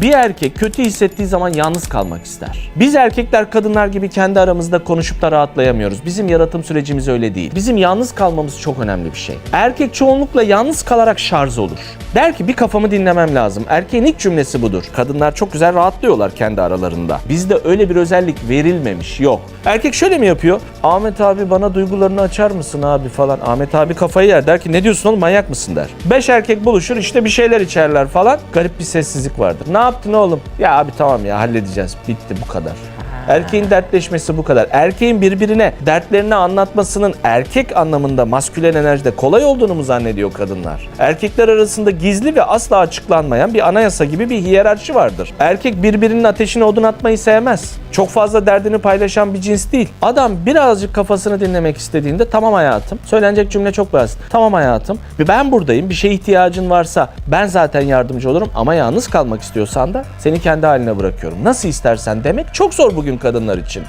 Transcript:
Bir erkek kötü hissettiği zaman yalnız kalmak ister. Biz erkekler kadınlar gibi kendi aramızda konuşup da rahatlayamıyoruz. Bizim yaratım sürecimiz öyle değil. Bizim yalnız kalmamız çok önemli bir şey. Erkek çoğunlukla yalnız kalarak şarj olur. Der ki bir kafamı dinlemem lazım. Erkeğin ilk cümlesi budur. Kadınlar çok güzel rahatlıyorlar kendi aralarında. Bizde öyle bir özellik verilmemiş. Yok. Erkek şöyle mi yapıyor? Ahmet abi bana duygularını açar mısın abi falan. Ahmet abi kafayı yer der ki ne diyorsun oğlum manyak mısın der. Beş erkek buluşur işte bir şeyler içerler falan. Garip bir sessizlik vardır. Ne yaptın oğlum? Ya abi tamam ya halledeceğiz. Bitti bu kadar. Erkeğin dertleşmesi bu kadar. Erkeğin birbirine dertlerini anlatmasının erkek anlamında maskülen enerjide kolay olduğunu mu zannediyor kadınlar? Erkekler arasında gizli ve asla açıklanmayan bir anayasa gibi bir hiyerarşi vardır. Erkek birbirinin ateşine odun atmayı sevmez. Çok fazla derdini paylaşan bir cins değil. Adam birazcık kafasını dinlemek istediğinde tamam hayatım. Söylenecek cümle çok basit. Tamam hayatım. Ben buradayım. Bir şeye ihtiyacın varsa ben zaten yardımcı olurum ama yalnız kalmak istiyorsan da seni kendi haline bırakıyorum. Nasıl istersen demek çok zor bugün kadınlar için.